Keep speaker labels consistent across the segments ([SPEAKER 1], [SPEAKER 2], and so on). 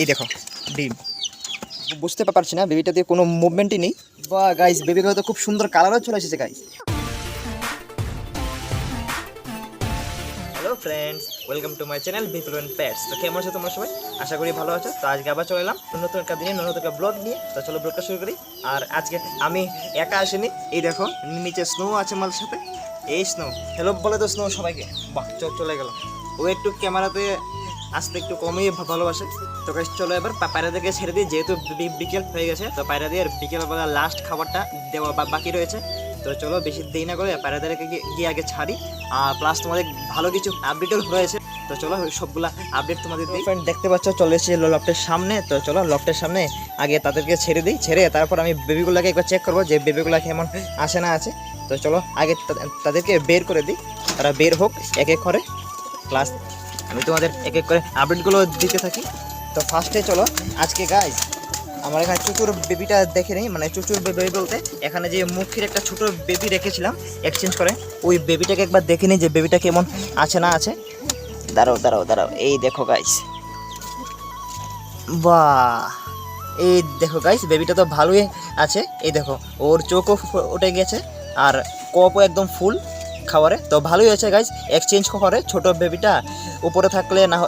[SPEAKER 1] এই দেখো, ডিম। বুঝতে পারছি না বেবিটাতে কোনো মুভমেন্টই নেই। বা গাইস বেবিগুলো তো খুব সুন্দর কালারও চলে এসেছে guys hello friends welcome to my channel Bipul and pets তো কেমন আছো তোমার সবাই? আশা করি ভালো আছো। তো আজকে আবার চলে এলাম নতুন একটা দিনে, নতুন একটা ব্লগ নিয়ে। তো চলো ব্লগটা শুরু করি। আর আজকে আমি একা আসিনি। এই দেখো, নিচে স্নো আছে আমার সাথে। এই স্নো হ্যালো বলে তো স্নো সবাইকে। বাহ, চলে গেল ও একটু ক্যামেরাতে আসতে একটু কমই ভালোবাসে। তো গাইস চলো এবার পা- পায়রা থেকে ছেড়ে দিই, যেহেতু বিকেল হয়ে গেছে, তো পায়রা দিয়ে বিকেলবেলা লাস্ট খাবারটা দেওয়া বাকি রয়েছে। তো চলো বেশি দেরি না করে পায়রাদেরকে গিয়ে- আগে ছাড়ি। আর প্লাস তোমাদের ভালো কিছু আপডেটও রয়েছে। তো চলো সবগুলা আপডেট তোমাদের দিই। ফ্রেন্ড দেখতে পাচ্ছ, চলে এসেছি লফটের সামনে। তো চলো লফটের সামনে আগে তাদেরকে ছেড়ে দিই। ছেড়ে তারপর আমি বেবিগুলোকে একবার চেক করব যে বেবিগুলো কেমন আসে না আছে। তো চলো আগে তাদেরকে বের করে দিই। তারা বের হোক এক এক করে। প্লাস আমি তোমাদের এক এক করে আপডেটগুলো দিতে থাকি। তো ফার্স্টে চলো, আজকে গাইজ আমার এখানে চুচুর বেবিটা দেখে নেই মানে চুচুর বেবি বলতে, এখানে যে মুখির একটা ছোট বেবি রেখেছিলাম এক্সচেঞ্জ করে। ওই বেবিটাকে একবার দেখে নিই যে বেবিটা কেমন আছে না আছে। দাঁড়াও দাঁড়াও দাঁড়াও, এই দেখো গাইস বাহ, এই দেখো গাইস বেবিটা তো ভালোই আছে। এই দেখো, ওর চোখও উঠে গেছে, আর কপও একদম ফুল খাবারে তো ভালোই হয়েছে গাইস এক্সচেঞ্জ করে ছোট বেবিটা উপরে থাকলে না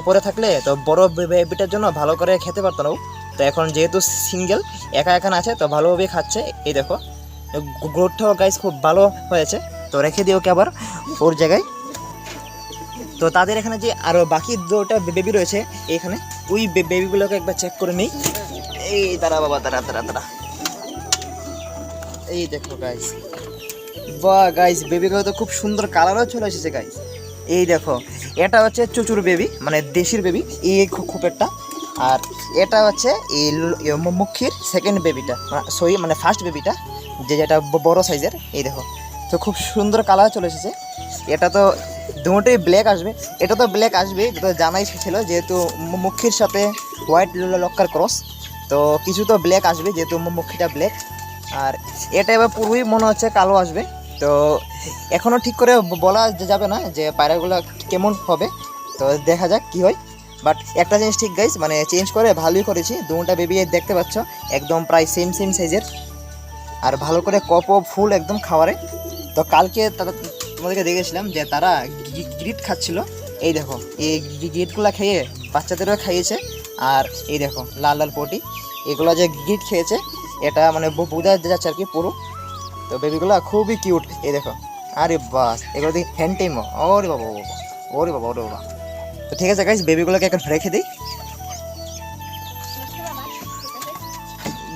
[SPEAKER 1] উপরে থাকলে তো বড় বেবিটার জন্য ভালো করে খেতে পারতো না। তো এখন যেহেতু সিঙ্গেল একা একা আছে, তো ভালোভাবেই খাচ্ছে। এই দেখো গ্রোথটাও গাইস খুব ভালো হয়েছে। তো রেখে দিও ওকে আবার ওর জায়গায়। তো তাদের এখানে যে আরও বাকি দুটা বেবি রয়েছে, এখানে ওই বেবিগুলোকে একবার চেক করে নিই। এই দাঁড়া বাবা, দাঁড়া দাঁড়া দাঁড়া। এই দেখো গাইস বাহ গাইস বেবিগুলো তো খুব সুন্দর কালারও চলে এসেছে গাইস এই দেখো, এটা হচ্ছে চুচুর বেবি মানে দেশির বেবি এই খু- খোপেরটা। আর এটা হচ্ছে এই মুখির সেকেন্ড বেবিটা সরি মানে ফার্স্ট বেবিটা যে যেটা বড় সাইজের এই দেখো। তো খুব সুন্দর কালার চলে এসেছে। এটা তো দুটোই ব্ল্যাক আসবে। এটা তো ব্ল্যাক আসবে তো জানাই ছিল, যেহেতু মুখির সাথে হোয়াইট লক্কার ক্রস তো কিছু তো ব্ল্যাক আসবে, যেহেতু মুখিটা ব্ল্যাক আর এটা এবার পুরোই মনে হচ্ছে কালো আসবে। তো এখনও ঠিক করে বলা যাবে না যে পায়রাগুলো কেমন হবে। তো দেখা যাক কি হয়। বাট একটা জিনিস ঠিক গাইস মানে চেঞ্জ করে ভালোই করেছি, দুটা বেবি দেখতে পাচ্ছ, একদম প্রায় সেম সেম সাইজের আর ভালো করে কপ ফুল একদম খাওয়ারে। তো কালকে তারা তোমাদেরকে দেখেছিলাম যে তারা গ্রিট খাচ্ছিল। এই দেখো, এই গ্রিটগুলো খেয়ে বাচ্চাদেরও খাইয়েছে। আর এই দেখো, লাল লাল পটি, এগুলো যে গ্রিট খেয়েছে, এটা মানে বোঝা যাচ্ছে আর কি পুরো। তো বেবিগুলো খুবই কিউট এই দেখো। আরে বাস, এগুলো দেখি হ্যান্ড টাইম ওরে বাবা বাবা, ওরে বাবা ওরে বাবা। তো ঠিক আছে গাইস বেবিগুলোকে এখন রেখে দিই।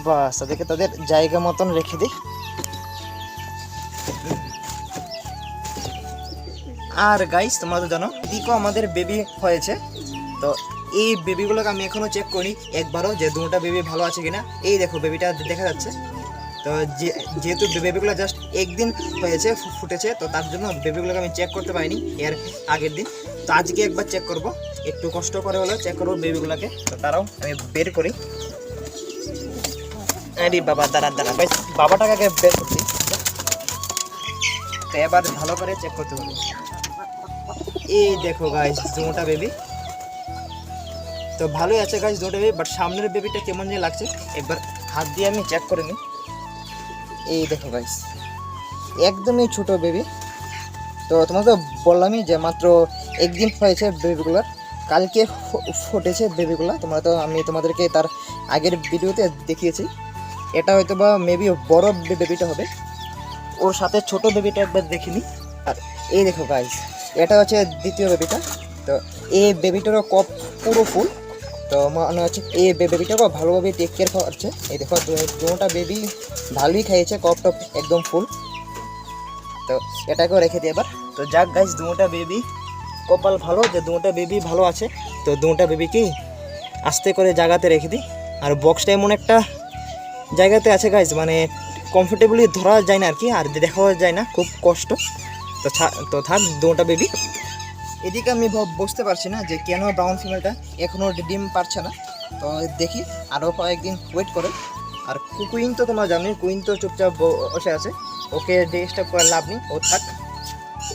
[SPEAKER 1] বাস তাদেরকে তাদের জায়গা মতন রেখে দিই। আর গাইস তোমরা তো জানো দিকও আমাদের বেবি হয়েছে। তো এই বেবিগুলোকে আমি এখনও চেক করি একবারও যে দুটা বেবি ভালো আছে কিনা, এই দেখো বেবিটা দেখা যাচ্ছে। তো যেহেতু বেবিগুলো জাস্ট একদিন হয়েছে ফুটেছে, তো তার জন্য বেবিগুলোকে আমি চেক করতে পারিনি এর আগের দিন। তো আজকে একবার চেক করব। একটু কষ্ট করে হলেও চেক করব বেবিগুলোকে তো তারাও আমি বের করি। আরে বাবা, দাঁড়া দাঁড়া, বেশ, বাবাটাকে আগে বের করছি। তো এবার ভালো করে চেক করতে হবে। এই দেখো গাইস দুটা বেবি তো ভালোই আছে গাইস দুটো বেবি বাট সামনের বেবিটা কেমন যে লাগছে, একবার হাত দিয়ে আমি চেক করে নিই। এই দেখো গাইস একদমই ছোট বেবি তো তোমাকে বললামই যে মাত্র একদিন হয়েছে বেবিগুলোর কালকে ফুটেছে বেবিগুলো তোমরা তো আমি তোমাদেরকে তার আগের ভিডিওতে দেখিয়েছি। এটা হয়তো বা মেবি বড় বেবিটা হবে। ওর সাথে ছোট বেবিটা একবার দেখিনি। আর এই দেখো গাইস এটা হচ্ছে দ্বিতীয় বেবিটা তো এই বেবিটারও কপ পুরো ফুল। তো মনে হচ্ছে এই বেবিটাকেও ভালোভাবে টেক কেয়ার করছে এই দেখো দুটা বেবি ভালোই খাইয়েছে কপ টপ একদম ফুল তো এটাকেও রেখে দিই এবার। তো যাক গাইস দুটা বেবি কপাল ভালো, যে দুটা বেবি ভালো আছে, তো দুটা বেবিকেই আস্তে করে জায়গাতে রেখে দিই আর বক্সটা এমন একটা জায়গাতে আছে গাইজ মানে কমফোর্টেবলি ধরা যায় না আর কি, আর দেখাও যায় না, খুব কষ্ট। তো তো থাক, দুটা বেবি এদিকে আমি বুঝতে পারছি না যে কেন ব্রাউন ফিমেলটা এখনও ডিম পারছে না। তো দেখি আরও কয়েকদিন ওয়েট করে। আর কুইন তো তোমরা জানোই কুইন তো চুপচাপ বসে আছে। ওকে ডিস্টার্ব করে লাভ নেই, ও থাক।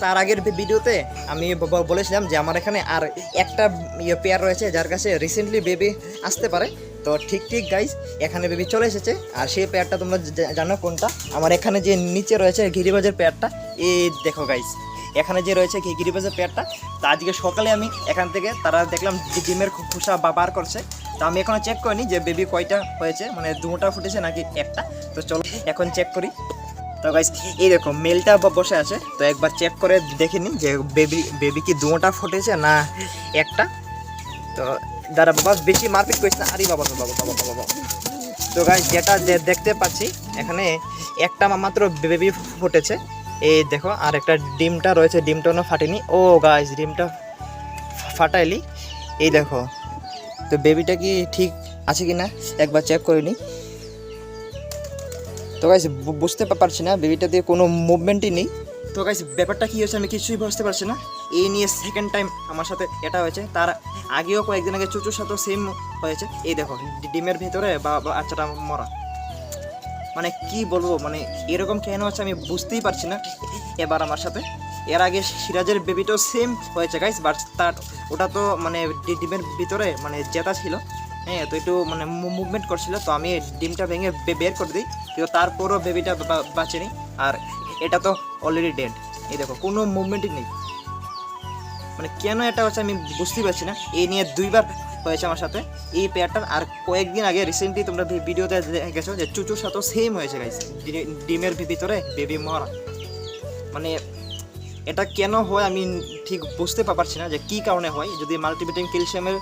[SPEAKER 1] তার আগের ভিডিওতে আমি বলেছিলাম যে আমার এখানে আর একটা ইয়ে পেয়ার রয়েছে, যার কাছে রিসেন্টলি বেবি আসতে পারে। তো ঠিক ঠিক গাইস এখানে বেবি চলে এসেছে। আর সেই পেয়ারটা তোমরা জানো কোনটা? আমার এখানে যে নিচে রয়েছে গিরিবাজের পেয়ারটা এই দেখো গাইস এখানে যে রয়েছে ঘি- গিরিবাজের পেয়ারটা, তা আজকে সকালে আমি এখান থেকে তারা দেখলাম ডিমের খোসা বা বার করছে। তো আমি এখনও চেক করিনি যে বেবি কয়টা হয়েছে মানে দুটা ফুটেছে নাকি একটা। তো চলো এখন চেক করি। তো গাইস এই দেখো মেলটা বসে আছে। তো একবার চেক করে দেখে নিন যে বেবি বেবি কি দুটা ফুটেছে না একটা। তো দাদা বাবা, বেশি মারপিট করিস না। আরে বাবা বাবা বাবা বাবা বাবা। তো গাইস যেটা দেখতে পাচ্ছি, এখানে একটা মাত্র বেবি ফুটেছে। এই দেখো, আর একটা ডিমটা রয়েছে, ডিমটা না ফাটেনি। ও গাইস ডিমটা ফাটাইলি। এই দেখো, তো বেবিটা কি ঠিক আছে কি না একবার চেক করে নিই তো গাইস বুঝতে পারছি না বেবিটা দিয়ে কোনো মুভমেন্টই নেই। তো গাইস ব্যাপারটা কি হয়েছে আমি কিছুই বুঝতে পারছি না। এই নিয়ে সেকেন্ড টাইম আমার সাথে এটা হয়েছে। তার আগেও কয়েকদিন আগে চুচুর সাথেও সেম হয়েছে। এই দেখো, ডিমের ভিতরে বা বাচ্চাটা মরা। মানে কি বলব মানে এরকম কেন হচ্ছে আমি বুঝতেই পারছি না। এবার আমার সাথে। এর আগে সিরাজের বেবিটাও সেম হয়েছে গাইস বাট তার ওটা তো মানে ডিমের ভিতরে মানে জেতা ছিল। হ্যাঁ তো একটু মানে মুভমেন্ট করছিল, তো আমি ডিমটা ভেঙে বের করে দিই। কিন্তু তারপরও বেবিটা বাঁচেনি। আর এটা তো অলরেডি ডেড এই দেখো, কোনো মুভমেন্টই নেই। মানে কেন এটা হচ্ছে আমি বুঝতেই পারছি না। এই নিয়ে দুইবার হয়েছে আমার সাথে। এই পেয়ারটার আর কয়েকদিন আগে রিসেন্টলি তোমরা ভিডিওতে দেখেছ যে চুচুর সাথেও সেম হয়েছে গাইস ডিমের ভিতরে বেবি মরা। মানে এটা কেন হয় আমি ঠিক বুঝতে পারছি না যে কী কারণে হয়। যদি মাল্টিভিটামিন ক্যালসিয়ামের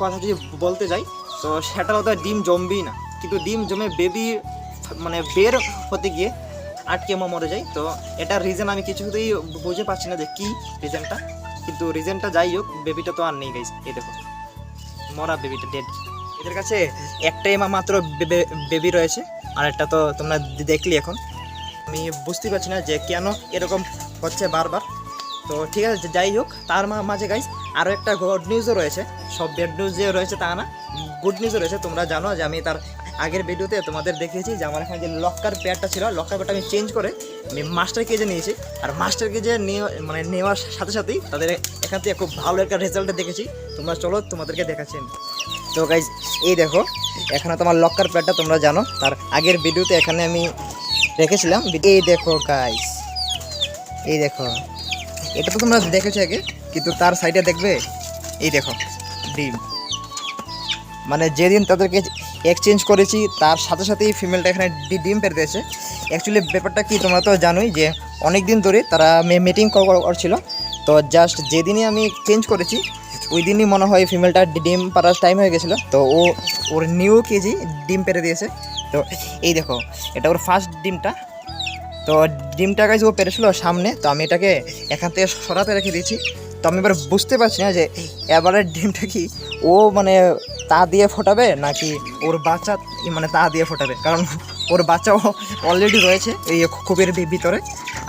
[SPEAKER 1] কথা যদি বলতে যাই, তো সেটা হয়তো ডিম জমবেই না। কিন্তু ডিম জমে বেবি মানে বের হতে গিয়ে আটকে ম- মরে যায়। তো এটার রিজন আমি কিছুতেই বুঝে পাচ্ছি না যে কী রিজনটা কিন্তু রিজনটা যাই হোক বেবিটা তো আর নেই গাইস এই দেখো। মরা বেবিটা ডেড এদের কাছে একটাই মা মাত্র বেবি রয়েছে আর একটা তো তোমরা দেখলি এখন। আমি বুঝতে পারছি না যে কেন এরকম হচ্ছে বারবার। তো ঠিক আছে যাই হোক, তার মাঝে গাইজ আরও একটা গুড নিউজও রয়েছে। সব ব্যাড নিউজ যে রয়েছে তা না গুড নিউজও রয়েছে, তোমরা জানো যে আমি তার আগের ভিডিওতে তোমাদের দেখিয়েছি যে আমার এখানে যে লক্কার পেয়ারটা ছিল, লক্কার পেয়ারটা আমি চেঞ্জ করে আমি মাস্টার কেজে নিয়েছি। আর মাস্টার কেজে নিয়ে মানে নেওয়ার সাথে সাথেই তাদের এখান থেকে খুব ভালো একটা রেজাল্ট দেখেছি। তোমরা চলো তোমাদেরকে দেখাচ্ছেন তো গাইজ এই দেখো, এখানে তোমার লক্কার প্যাডটা তোমরা জানো। তার আগের ভিডিওতে এখানে আমি রেখেছিলাম। এই দেখো গাইজ এই দেখো। এটা তো তোমরা দেখেছ আগে, কিন্তু তার সাইডে দেখবে? এই দেখো, ডিম। মানে যেদিন তাদেরকে এক্সচেঞ্জ করেছি, তার সাথে সাথেই ফিমেলটা এখানে ডিম পেরে দিয়েছে। অ্যাকচুয়ালি ব্যাপারটা কি তোমরা তো জানোই যে অনেক দিন ধরে তারা মিটিং করছিল। তো জাস্ট যেদিনই আমি চেঞ্জ করেছি ওই দিনই মনে হয় ফিমেলটা ডিম পাড়ার টাইম হয়ে গেছিল। তো ও, ওর নিউ কেজি ডিম পেরে দিয়েছে। তো এই দেখো, এটা ওর ফার্স্ট ডিমটা। তো ডিমটা গাছ ও পেরেছিল সামনে। তো আমি এটাকে এখান থেকে সরাতে রেখে দিয়েছি। তো আমি এবার বুঝতে পারছি না যে এবারের ডিমটা কি ও মানে তা দিয়ে ফোটাবে নাকি ওর বাচ্চা মানে তা দিয়ে ফোটাবে? কারণ ওর বাচ্চাও অলরেডি রয়েছে এই খুবের ভিতরে।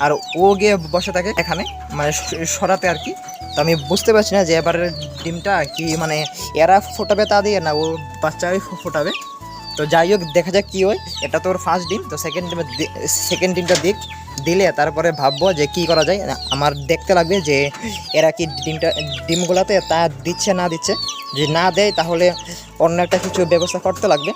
[SPEAKER 1] আর ও গিয়ে বসে থাকে এখানে মানে সরাতে আর কি। তো আমি বুঝতে পারছি না যে এবারের ডিমটা কি মানে এরা ফোটাবে তা দিয়ে না ও বাচ্চাই ফোটাবে? তো যাই হোক, দেখা যাক কী হয়। এটা তো ওর ফার্স্ট ডিম, তো সেকেন্ড ডিমে সেকেন্ড ডিমটা দিক। দিলে তারপরে ভাববো যে কি করা যায়। আমার দেখতে লাগবে যে এরা কি ডিমটা, ডিমগুলোতে তা দিচ্ছে, না দিচ্ছে। যদি না দেয় তাহলে অন্য একটা কিছু ব্যবস্থা করতে লাগবে।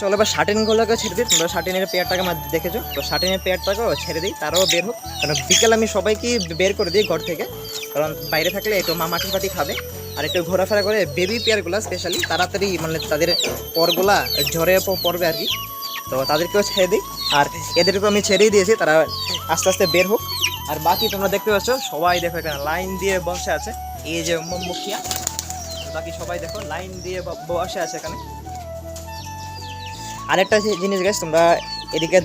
[SPEAKER 1] চলো এবার শার্টিনগুলোকে ছেড়ে দিই। তোমরা শার্টিনের পেয়ারটাকে আমার দেখেছ? তো শার্টিনের পেয়ারটাকেও ছেড়ে দিই, তারাও বের হোক। কারণ বিকেল আমি সবাইকে বের করে দিই ঘর থেকে। কারণ বাইরে থাকলে একটু মা মাটি ফাটি খাবে। আর একটু ঘোরাফেরা করে বেবি পেয়ারগুলো স্পেশালি তাড়াতাড়ি মানে তাদের পরগুলা ঝরে পড়বে আর কি। তো তাদেরকেও ছেড়ে দিই। আর এদেরকেও আমি ছেড়েই দিয়েছি, তারা আস্তে আস্তে বের হোক। আর বাকি তোমরা দেখতে পাচ্ছ, সবাই দেখো এখানে লাইন দিয়ে বসে আছে। এই যে মুখিয়া বাকি সবাই দেখো লাইন দিয়ে বসে আছে এখানে। আরেকটা জিনিস গাছ তোমরা এদিকে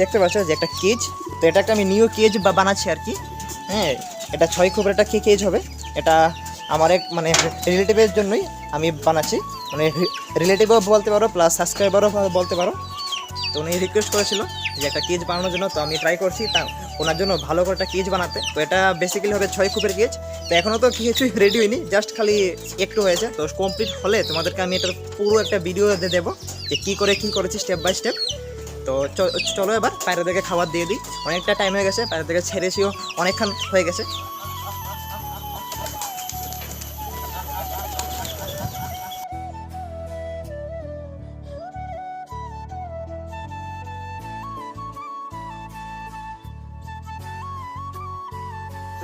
[SPEAKER 1] দেখতে পাচ্ছ যে একটা কেজ তো এটা একটা আমি নিউ কেজ বা বানাচ্ছি আর কি। হ্যাঁ এটা ছয় খুবের একটা কে কেজ হবে? এটা আমার এক মানে রিলেটিভের জন্যই আমি বানাচ্ছি। মানে রিলেটিভও বলতে পারো প্লাস সাবস্ক্রাইবারও বলতে পারো। তো উনি রিকোয়েস্ট করেছিল যে একটা কেজ বানানোর জন্য, তো আমি ট্রাই করছি। তা ওনার জন্য ভালো করে একটা কেজ বানাতে। তো এটা বেসিক্যালি হবে ছয় খুবের কেজ তো এখনও তো কিছুই রেডি হয়নি জাস্ট খালি একটু হয়েছে। তো কমপ্লিট হলে তোমাদেরকে আমি এটার পুরো একটা ভিডিও দিয়ে দেবো, যে কী করে কী করেছি স্টেপ বাই স্টেপ তো চলো এবার, পায়রাদেরকে খাবার দিয়ে দিই। অনেকটা টাইম হয়ে গেছে, পায়রাদেরকে ছেড়েছিও অনেকক্ষণ হয়ে গেছে।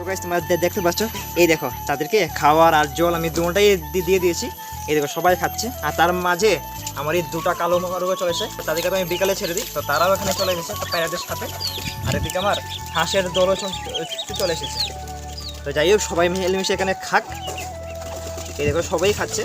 [SPEAKER 1] তো গাইস তোমরা দেখতে পাচ্ছ? এই দেখো, তাদেরকে খাওয়ার আর জল আমি দুটাই দিয়ে দিয়েছি। এই দেখো, সবাই খাচ্ছে। আর তার মাঝে আমার এই দুটা কালো মারুগো চলেছে তো তাদেরকে তো আমি বিকালে ছেড়ে দিই, তো তারাও এখানে চলে তো প্যারাদের সাথে। আর এদিকে আমার হাঁসের দলও চলে এসেছে। তো যাই হোক, সবাই মিলেমিশে এখানে খাক। এই দেখো, সবাই খাচ্ছে।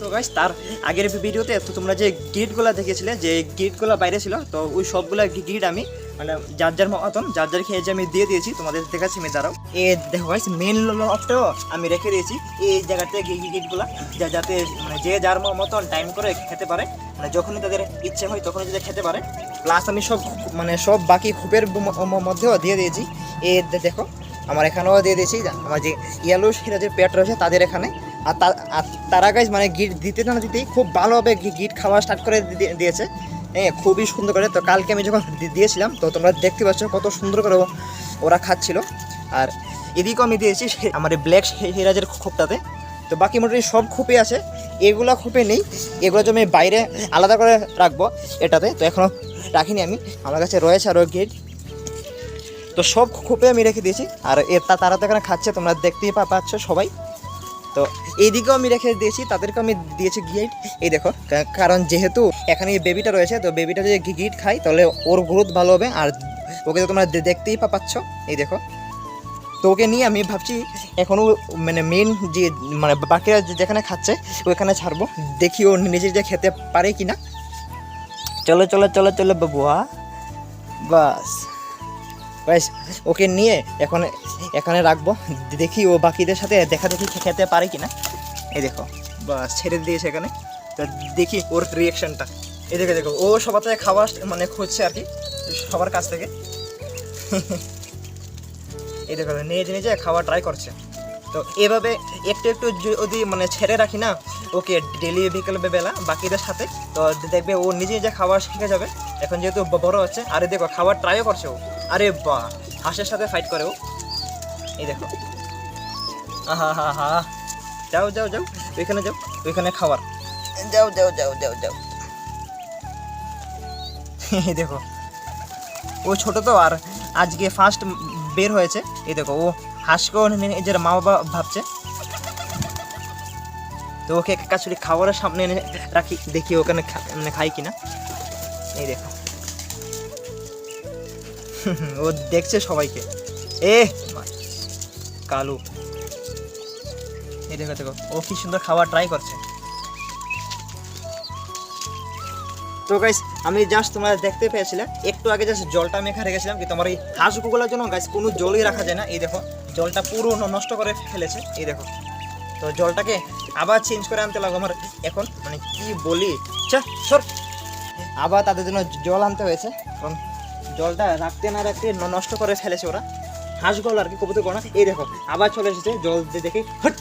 [SPEAKER 1] তো গাইস তার আগের ভিডিওতে তো তোমরা যে গিটগুলো দেখেছিলে যে গিটগুলো বাইরে ছিল, তো ওই সবগুলা গিট আমি মানে যার যার মতন, যার যার খেয়েছে আমি দিয়ে দিয়েছি, তোমাদের দেখাচ্ছি আমি দাঁড়াও। এ দেখো গাইস মেন লফটাও আমি রেখে দিয়েছি। এই জায়গাতে গিটগুলো যা যাতে মানে যে যার মতন টাইম করে খেতে পারে মানে যখনই তাদের ইচ্ছে হয় তখনই যদি খেতে পারে। প্লাস আমি সব মানে সব বাকি খোপের মধ্যেও দিয়ে দিয়েছি। এ দেখো, আমার এখানেও দিয়ে দিয়েছি। আমার যে ইয়েলো যে পেট রয়েছে তাদের এখানে। আর তারা গাইজ মানে গিট দিতে না দিতেই খুব ভালোভাবে গিট খাওয়া স্টার্ট করে দিয়ে- দিয়েছে। হ্যাঁ খুবই সুন্দর করে। তো কালকে আমি যখন দিয়েছিলাম, তো তোমরা দেখতে পাচ্ছ কত সুন্দর করে ওরা খাচ্ছিল। আর এদিকেও আমি দিয়েছি আমার ব্ল্যাক হেরাজের খোপটাতে। তো বাকি মোটামুটি সব খোপে আছে। এগুলো খোপে নেই। এগুলো আমি বাইরে আলাদা করে রাখব এটাতে। তো এখনও রাখিনি আমি। আমার কাছে রয়েছে আরও গেট। তো সব খোপে আমি রেখে দিয়েছি। আর এ তারা তো এখানে খাচ্ছে, তোমরা দেখতেই পাচ্ছ সবাই। তো এইদিকেও আমি রেখে দিয়েছি তাদেরকে আমি দিয়েছি গিট এই দেখো কারণ যেহেতু এখানে বেবিটা রয়েছে, তো বেবিটা যদি গিট খায়, তাহলে ওর গ্রোথ ভালো হবে। আর ওকে তো তোমরা দেখতেই পাচ্ছ। এই দেখো, তো ওকে নিয়ে আমি ভাবছি এখনও মানে মেন যে মানে বাকিরা যেখানে খাচ্ছে ওইখানে ছাড়বো। দেখি ও নিজে যে খেতে পারে কি না চলো চলো চলো চলো, বাবুয়া। বাস। ব্যাস ওকে নিয়ে এখন এখানে রাখব। দেখি ও বাকিদের সাথে দেখা দেখি খেতে পারে কিনা। এই দেখো, বাস, ছেড়ে দিয়েছে এখানে। তো দেখি ওর রিয়েকশনটা এই দেখে, দেখো, ও সবার থেকে খাবার মানে খুঁজছে আর কি, সবার কাছ থেকে। এই দেখো, নিজে নিজে খাওয়া ট্রাই করছে। তো এভাবে একটু একটু যদি মানে ছেড়ে রাখি না, ওকে ডেলি বিকেল বেলা বাকিদের সাথে, তো দেখবে ও নিজে নিজে খাওয়া শিখে যাবে। এখন যেহেতু ব- বড় হচ্ছে, আরে দেখো, খাবার ট্রাইও করছে ও। আরে বাহ, হাঁসের সাথে ফাইট করে ও। এই দেখো। আহা হা হা যাও যাও যাও। ওইখানে যাও। ওইখানে খাবার। যাও যাও যাও যাও যাও। এই দেখো। ও ছোট তো, আর আজকে ফার্স্ট বের হয়েছে। এই দেখো, ও হাঁসকেও নিজের মা বাবা ভাবছে। তো ওকে কাছুরি খাবারের সামনে এনে রাখি, দেখি ওখানে মানে খাই কিনা। এই দেখো। ও দেখছে সবাইকে। এ কালু। এই দেখো দেখো। ও কি সুন্দর খাবার ট্রাই করছে। তো গাইস আমি জাস্ট তোমরা দেখতে পেয়েছিলে, একটু আগে জাস্ট জলটা এখানে রেখেছিলাম, কিন্তু আমার এই হাঁসগুলোর জন্য গাইস কোনো জলই রাখা যায় না। এই দেখো, জলটা পুরো নষ্ট করে ফেলেছে। এই দেখো। তো জলটাকে আবার চেঞ্জ করে আনতে লাগল আমার এখন মানে কি বলি? চা সর। আবার তাদের জন্য জল আনতে হয়েছে। কারণ জলটা রাখতে না রাখতে নষ্ট করে ফেলেছে ওরা। হাঁসগুলো আর কি, কবুতর না এই দেখো, আবার চলে এসেছে, জল দিয়ে দেখি। হট!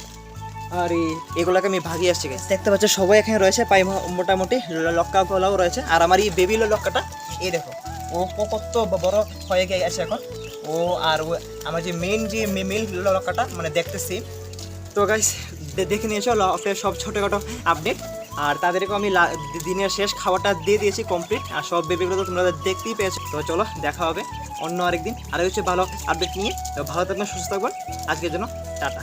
[SPEAKER 1] আর, এগুলোকে আমি ভাগিয়ে আসছি, guys। দেখতে পাচ্ছ, সবাই এখানে রয়েছে পাই মোটামুটি ল- লক্কা গোলাও রয়েছে। আর আমার এই বেবি লক্কাটা, এই দেখো, ও কত বড় হয়ে গেছে এখন। ও আর আমার যে মেন যে মেল লক্কাটা মানে দেখতেছি তো গাইস দেখে নিয়েছো লকের সব ছোটোখাটো আপডেট আর তাদেরকে আমি দিনের শেষ খাবারটা দিয়ে দিয়েছি কমপ্লিট আর সব বেবিগুলো তো তোমরা দেখতেই পেয়েছ। তো চলো, দেখা হবে অন্য আরেকদিন। আরও হচ্ছে ভালো আপডেট নিয়ে। তো ভালো থাকবেন, সুস্থ থাকবেন। আজকের জন্য টাটা।